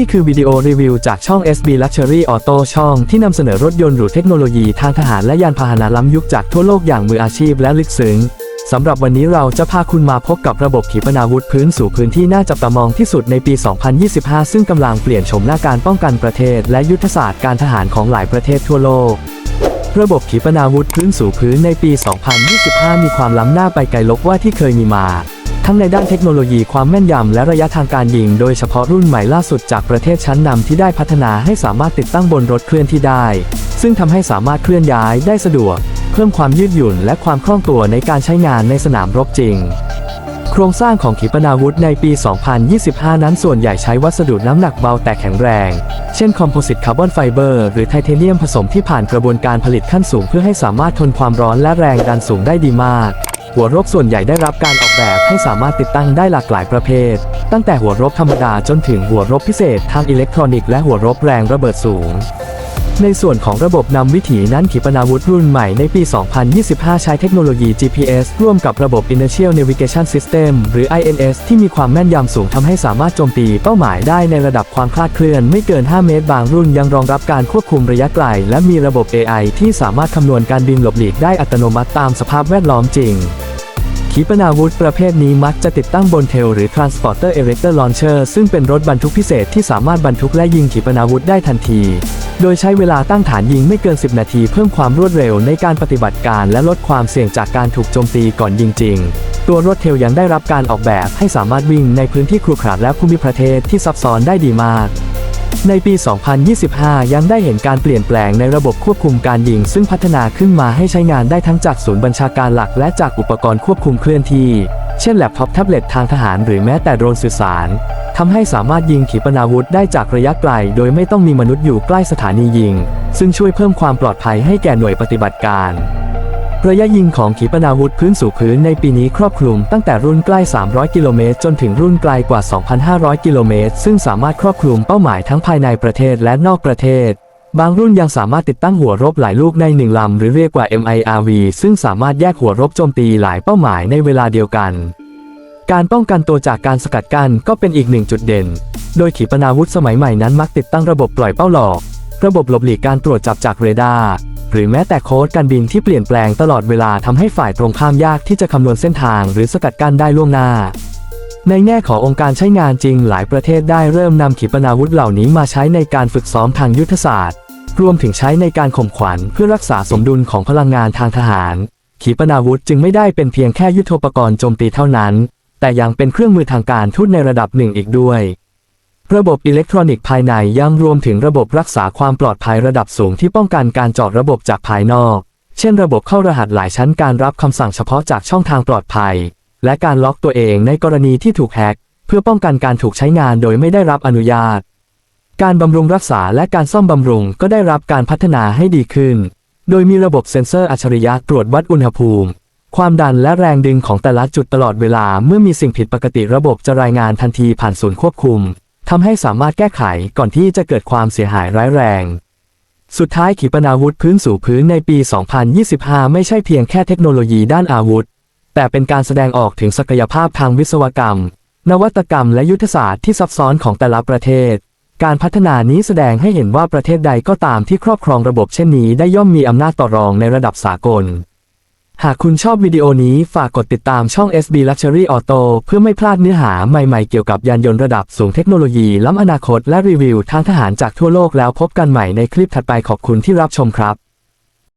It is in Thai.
นี่คือวิดีโอรีวิวจากช่อง SB Luxury Auto ช่องที่นำเสนอรถยนต์หรูเทคโนโลยีทางทหารและยานพาหนะล้ำยุคจากทั่วโลกอย่างมืออาชีพและลึกซึ้งสำหรับวันนี้เราจะพาคุณมาพบกับระบบขีปนาวุธพื้นสู่พื้นที่น่าจับตามองที่สุดในปี 2025 ซึ่งกำลังเปลี่ยนโฉมหน้าการป้องกันประเทศ และยุทธศาสตร์การทหารของหลายประเทศทั่วโลก ระบบขีปนาวุธพื้นสู่พื้นในปี 2025 มีความล้ำหน้าไปไกลลบว่าที่เคยมีมา ทั้งในด้านเทคโนโลยีความแม่นยำและระยะทางการยิง โดยเฉพาะรุ่นใหม่ล่าสุดจากประเทศชั้นนำที่ได้พัฒนาให้สามารถติดตั้งบนรถเคลื่อนที่ได้ ซึ่งทำให้สามารถเคลื่อนย้ายได้สะดวก เพิ่มความยืดหยุ่นและความคล่องตัวในการใช้งานในสนามรบจริงโครงสร้างของขีปนาวุธในปี 2025 นั้นส่วนใหญ่ใช้วัสดุน้ำหนักเบาแต่แข็งแรง เช่นคอมโพสิตคาร์บอนไฟเบอร์หรือไทเทเนียมผสมที่ผ่านกระบวนการผลิตขั้นสูงเพื่อให้สามารถทนความร้อนและแรงดันสูงได้ดีมาก หัวรบส่วนใหญ่ได้รับการออกแบบให้สามารถติดตั้งได้หลากหลายประเภท ตั้งแต่หัวรบธรรมดาจนถึงหัวรบพิเศษทางอิเล็กทรอนิกส์และหัวรบแรงระเบิดสูง ในส่วนของระบบนำวิถีนั้นขีปนาวุธรุ่นใหม่ในปี 2025 ใช้เทคโนโลยี GPS ร่วมกับระบบ Inertial Navigation System หรือ INS ที่มีความแม่นยำสูงทำให้สามารถโจมตีเป้าหมายได้ในระดับความคลาดเคลื่อนไม่เกิน 5 เมตร บางรุ่นยังรองรับการควบคุมระยะไกล และมีระบบ AI ที่สามารถคำนวณการบินหลบหลีกได้อัตโนมัติตามสภาพแวดล้อมจริงขีปนาวุธประเภทนี้มักจะติดตั้งบนเทลหรือ Transporter Erector Launcher ซึ่งเป็นรถบรรทุกพิเศษที่สามารถบรรทุกและยิงขีปนาวุธได้ทันที โดยใช้เวลาตั้งฐานยิงไม่เกิน 10 นาทีเพิ่มความรวดเร็วในการปฏิบัติการและลดความเสี่ยงจากการถูกโจมตีก่อนยิงจริง ตัวรถเทลยังได้รับการออกแบบให้สามารถวิ่งในพื้นที่ครุขระและภูมิประเทศที่ซับซ้อนได้ดีมากในปี 2025 ยังได้เห็นการเปลี่ยนแปลงในระบบควบคุมการยิง ซึ่งพัฒนาขึ้นมาให้ใช้งานได้ทั้งจากศูนย์บัญชาการหลักและจากอุปกรณ์ควบคุมเคลื่อนที่ เช่นแล็ปท็อปแท็บเล็ตทางทหารหรือแม้แต่โดรนสื่อสาร ทำให้สามารถยิงขีปนาวุธได้จากระยะไกล โดยไม่ต้องมีมนุษย์อยู่ใกล้สถานียิง ซึ่งช่วยเพิ่มความปลอดภัยให้แก่หน่วยปฏิบัติการระยะยิงของขีปนาวุธพื้นสู่พื้นในปีนี้ครอบคลุมตั้งแต่รุ่นใกล้ 300 กิโลเมตรจนถึงรุ่นไกลกว่า 2,500 กิโลเมตร ซึ่งสามารถครอบคลุมเป้าหมายทั้งภายในประเทศและนอกประเทศ บางรุ่นยังสามารถติดตั้งหัวรบหลายลูกในหนึ่งลำ หรือเรียกว่า MIRV ซึ่งสามารถแยกหัวรบโจมตีหลายเป้าหมายในเวลาเดียวกัน การป้องกันตัวจากการสกัดกั้นก็เป็นอีกหนึ่งจุดเด่น โดยขีปนาวุธสมัยใหม่นั้นมักติดตั้งระบบปล่อยเป้าหลอก ระบบหลบหลีกการตรวจจับจากเรดาร์ หรือแม้แต่โค้ดการบินที่เปลี่ยนแปลงตลอดเวลาทำให้ฝ่ายตรงข้ามยากที่จะคำนวณเส้นทางหรือสกัดกั้นได้ล่วงหน้า ในแง่ขององค์การใช้งานจริงหลายประเทศได้เริ่มนำขีปนาวุธเหล่านี้มาใช้ในการฝึกซ้อมทางยุทธศาสตร์ รวมถึงใช้ในการข่มขวัญเพื่อรักษาสมดุลของพลังงานทางทหาร ขีปนาวุธจึงไม่ได้เป็นเพียงแค่ยุทโธปกรณ์โจมตีเท่านั้น แต่ยังเป็นเครื่องมือทางการทูตในระดับหนึ่งอีกด้วย ระบบอิเล็กทรอนิกส์ภายในยังรวมถึงระบบรักษาความปลอดภัยระดับสูงที่ป้องกันการเจาะระบบจากภายนอก เช่น ระบบเข้ารหัสหลายชั้นการรับคำสั่งเฉพาะจากช่องทางปลอดภัย และการล็อกตัวเองในกรณีที่ถูกแฮ็กเพื่อป้องกันการถูกใช้งานโดยไม่ได้รับอนุญาต การบำรุงรักษาและการซ่อมบำรุงก็ได้รับการพัฒนาให้ดีขึ้น โดยมีระบบเซ็นเซอร์อัจฉริยะตรวจวัดอุณหภูมิ ความดันและแรงดึงของแต่ละจุดตลอดเวลาเมื่อมีสิ่งผิดปกติระบบจะรายงานทันทีผ่านศูนย์ควบคุมทำให้สามารถแก้ไขก่อนที่จะเกิดความเสียหายร้ายแรง สุดท้ายขีปนาวุธพื้นสู่พื้นในปี 2025 ไม่ใช่เพียงแค่เทคโนโลยีด้านอาวุธ แต่เป็นการแสดงออกถึงศักยภาพทางวิศวกรรม นวัตกรรมและยุทธศาสตร์ที่ซับซ้อนของแต่ละประเทศ การพัฒนานี้แสดงให้เห็นว่าประเทศใดก็ตามที่ครอบครองระบบเช่นนี้ได้ย่อมมีอำนาจต่อรองในระดับสากล หากคุณชอบวิดีโอนี้ฝากกดติดตามช่อง SB Luxury Auto เพื่อไม่พลาดเนื้อหาใหม่ๆเกี่ยวกับยานยนต์ระดับสูงเทคโนโลยีล้ำอนาคตและรีวิวทางทหารจากทั่วโลกแล้วพบกันใหม่ในคลิปถัดไปขอบคุณที่รับชมครับ